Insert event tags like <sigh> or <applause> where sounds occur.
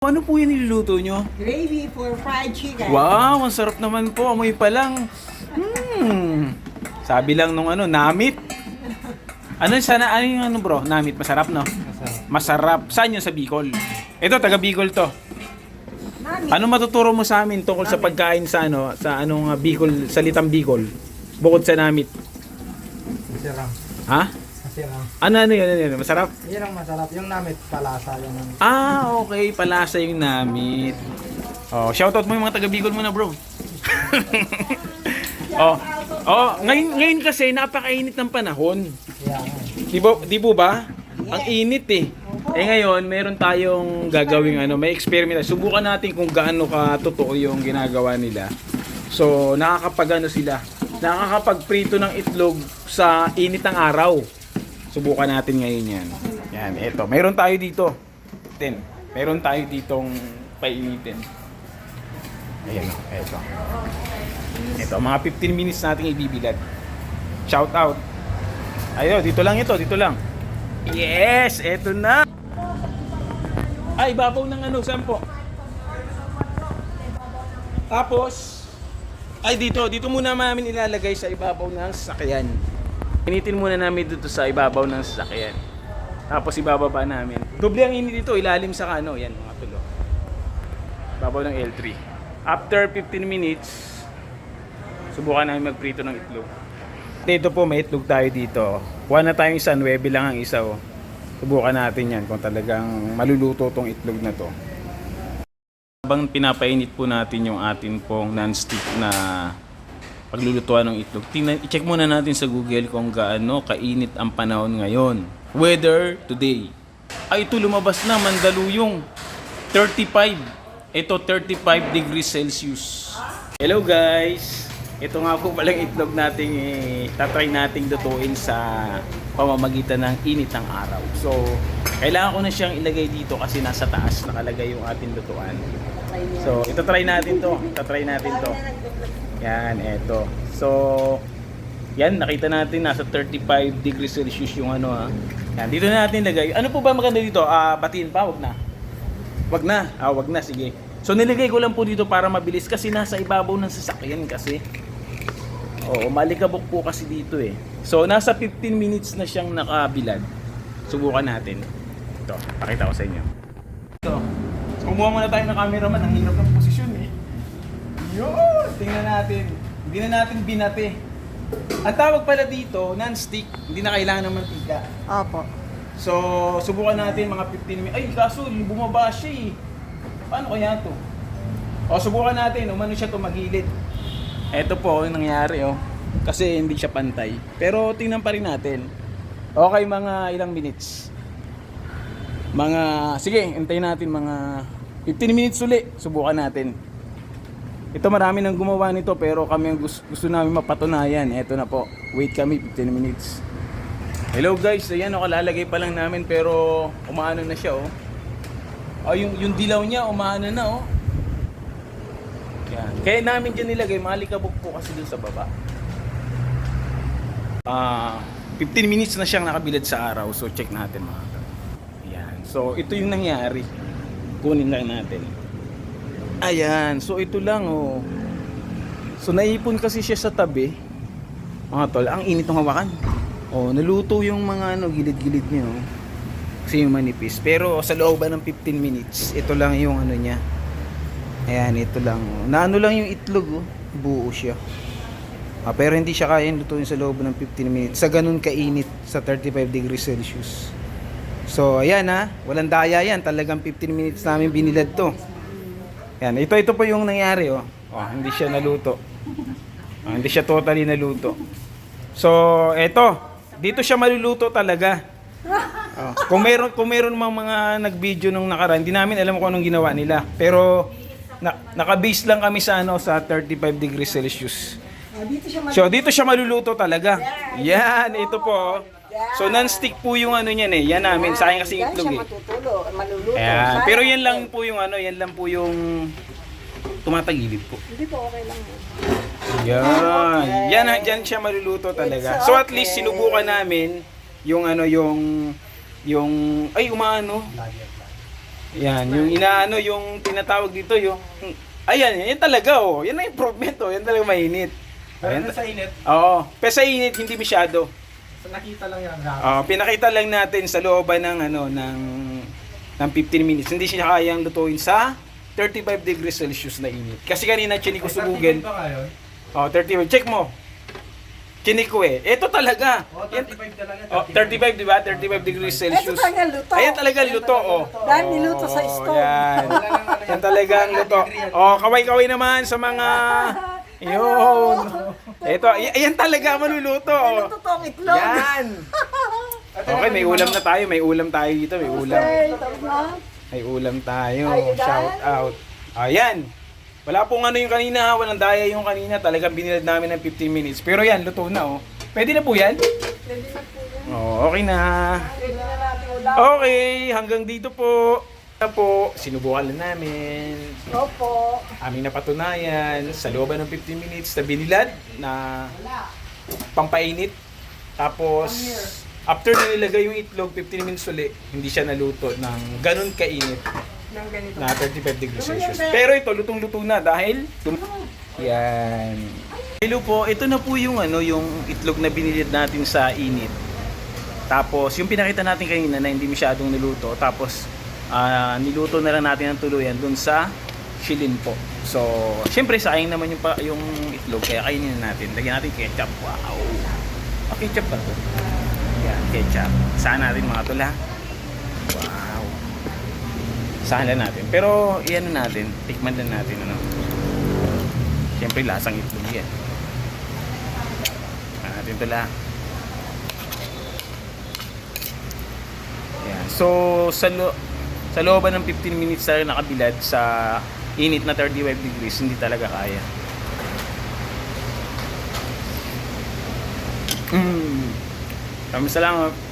Ano po yung niluluto nyo? Gravy for fried chicken. Wow, ang sarap naman po. Amoy pa lang. Hmm. Sabi lang nung ano, namit. Ano sana, ano yung ano bro? Namit, masarap no? Masarap. Saan yun sa Bicol? Ito, taga Bicol to. Mami, Ano matuturo mo sa amin tungkol sa pagkain sa ano, sa anong uh, Bicol, salitang Bicol? Bukod sa namit. Masirang. Ha? Masirang. Ano, ano yun, ano yun? Masarap? Yun ang masarap. Yung namit palasa. Yung namit. Ah, okay. Palasa yung namit. Oh, shoutout mo yung mga taga Bicol muna, bro. <laughs> oh. Oh, ngayon, ngayon kasi napakainit ng panahon. Yeah. Di ba, di po ba? Ang init eh. Eh ngayon, meron tayong gagawing ano, may experiment. Subukan natin kung gaano ka totoo yung ginagawa nila. So, nakakapag ano sila, nakakapagprito ng itlog sa init ng araw. Subukan natin ngayon yan. Yan, eto. Meron tayo dito. Ten. Meron tayo ditong painitin. Ayan o, eto. Ito, mga 15 minutes nating ibibilad. Shout out. Ayo, dito lang ito, dito lang. Yes, eto na. Ay, babaw ng ano, sampo. Tapos, ay dito, dito muna namin ilalagay sa ibabaw ng sasakyan. Initin muna namin dito sa ibabaw ng sasakyan. Tapos ibababa namin. Doble ang init dito, ilalim sa kano, yan mga tulo. Ibabaw ng L3. After 15 minutes, subukan namin magprito ng itlog. Dito po, may itlog tayo dito. Kuha na tayong isa, 9 lang ang isa. Oh. Subukan natin yan kung talagang maluluto tong itlog na to. Habang pinapainit po natin yung atin pong non-stick na paglulutuan ng itlog, tingnan, i-check muna natin sa Google kung gaano kainit ang panahon ngayon. Weather today. Ay, ito lumabas na, Mandaluyong. 35. Ito, 35 degrees Celsius. Hello guys! Ito nga po palang itlog nating eh, tatry nating lutuin sa pamamagitan ng init ng araw. So, kailangan ko na siyang ilagay dito kasi nasa taas nakalagay yung ating lutuan. So, ito try natin to. Ito try natin to. Yan, eto. So, yan, nakita natin nasa 35 degrees Celsius yung ano ha. Yan, dito na natin lagay. Ano po ba maganda dito? Ah, batiin pa, wag na. Wag na. Ah, wag na, sige. So nilagay ko lang po dito para mabilis kasi nasa ibabaw ng sasakyan kasi. Oo, malikabok po kasi dito eh. So nasa 15 minutes na siyang nakabilad. Subukan natin. Ito, pakita ko sa inyo. So, kumuha muna tayo ng cameraman. Ang hirap ng. Yun! Tingnan natin. Hindi na natin binate. Ang tawag pala dito, non-stick. Hindi na kailangan ng mantika. Opo. So, subukan natin mga 15 minutes. Ay, kaso bumaba siya eh. Paano kaya to? O, subukan natin. Umano siya tumagilid. Ito po yung nangyari oh. Kasi hindi siya pantay. Pero tingnan pa rin natin. Okay, mga ilang minutes. Mga, sige, hintayin natin mga 15 minutes uli. Subukan natin. Ito marami nang gumawa nito pero kami ang gusto, gusto namin mapatunayan. Ito na po. Wait kami 15 minutes. Hello guys, ayan o, kalalagay pa lang namin pero umaano na siya oh. Oh, yung, yung dilaw niya umaano na oh. Yan. Kaya namin dyan nilagay, malikabok po kasi dun sa baba. Ah, 15 minutes na siyang nakabilad sa araw, so check natin mga. Yan. So ito yung nangyari. Kunin lang natin. Ayan, so ito lang oh. So naipon kasi siya sa tabi. Mga tol, ang init ng hawakan. Oh, naluto yung mga ano, gilid-gilid niya oh. Kasi yung manipis. Pero sa looban ng 15 minutes, ito lang yung ano niya. Ayan, ito lang. oh. Naano lang yung itlog oh. Buo siya. Ah, pero hindi siya kaya lutuin sa loob ng 15 minutes. Sa ganun kainit sa 35 degrees Celsius. So, ayan ha. Walang daya yan. Talagang 15 minutes namin binilad to. Yan, ito ito po yung nangyari oh. Oh, hindi siya naluto. Oh, hindi siya totally naluto. So, eto. Dito siya maluluto talaga. Oh, kung meron kung meron mga mga nag-video nung nakaraan, hindi namin alam kung anong ginawa nila. Pero na, naka-base lang kami sa ano sa 35 degrees Celsius. Oh, So dito siya maluluto talaga. Yan, ito po. So non-stick po yung ano niyan eh. Yan namin. Sayang kasi itlog siya eh. matutulo, maluluto. Ayan. Pero yan lang po yung ano, yan lang po yung tumatagilid po. Hindi po okay lang. yun. Yan. Yan, dyan siya maluluto talaga. It's So at least okay. sinubukan namin yung ano, yung, yung, ay umaano. Yan, yung inaano, yung tinatawag dito, yung... Ayan, yan talaga oh. Yan ang improvement oh. Yan talaga mainit. Pero Ayan, sa init, Oo. Pero sa init, hindi masyado. So nakita lang yan. Ah, pinakita lang natin sa looban ng ano ng ng 15 minutes. Hindi siya kayang lutuin sa 35 degrees Celsius na init. Kasi kanina chinik ko ngayon? Oh, 35. Check mo. Chinik ko eh. Ito talaga. Oh, Yan, 35 talaga. oh, 35 di ba? 35 degrees Ito Celsius. talaga luto. Ayan talaga luto oh. Dahil niluto sa Oh, stove. Yan. Yan talaga ang luto. Oh, kaway-kaway naman sa mga <laughs> yun. Ito, y- ayan talaga maluluto. oh. Luto tong itlog. Yan. <laughs> Okay, may ulam na tayo. May ulam tayo dito. May ulam. Okay, tapos na. May ulam tayo. Ayun. Shout out. Ayan. Wala pong ano yung kanina. Walang daya yung kanina. Talagang binilad namin ng 15 minutes. Pero yan, luto na oh. Pwede na po yan? Pwede na po yan. Oh, okay na. Pwede na natin ulam. Okay, hanggang dito po. Na po, sinubukan na namin. Opo. Aming napatunayan sa looban ng 15 minutes na binilad na pampainit. Tapos, after na nilagay yung itlog, 15 minutes uli, hindi siya naluto ng ganun kainit Nang ganito. na 35 degrees Celsius. Pero ito, lutong-luto na dahil... tum- Yan. Hello po, ito na po yung ano, yung itlog na binilid natin sa init. Tapos, yung pinakita natin kanina na hindi masyadong niluto. Tapos, ah, niluto na lang natin ang tuluyan dun sa shilin po. So, syempre sayang naman yung, yung itlog, kaya kainin na natin. Lagyan natin ketchup. Wow! Ah, ketchup ba to? Yan, ketchup. Saan natin mga tula? Wow! Saan lang natin. Pero, iyan na natin. Tikman lang natin. Ano? Syempre, lasang itlog yan. Saan natin tula? Yan. So, sa, sa looban ng 15 minutes tayo nakabilad sa init na 35 degrees, hindi talaga kaya. Mm. Maraming salamat.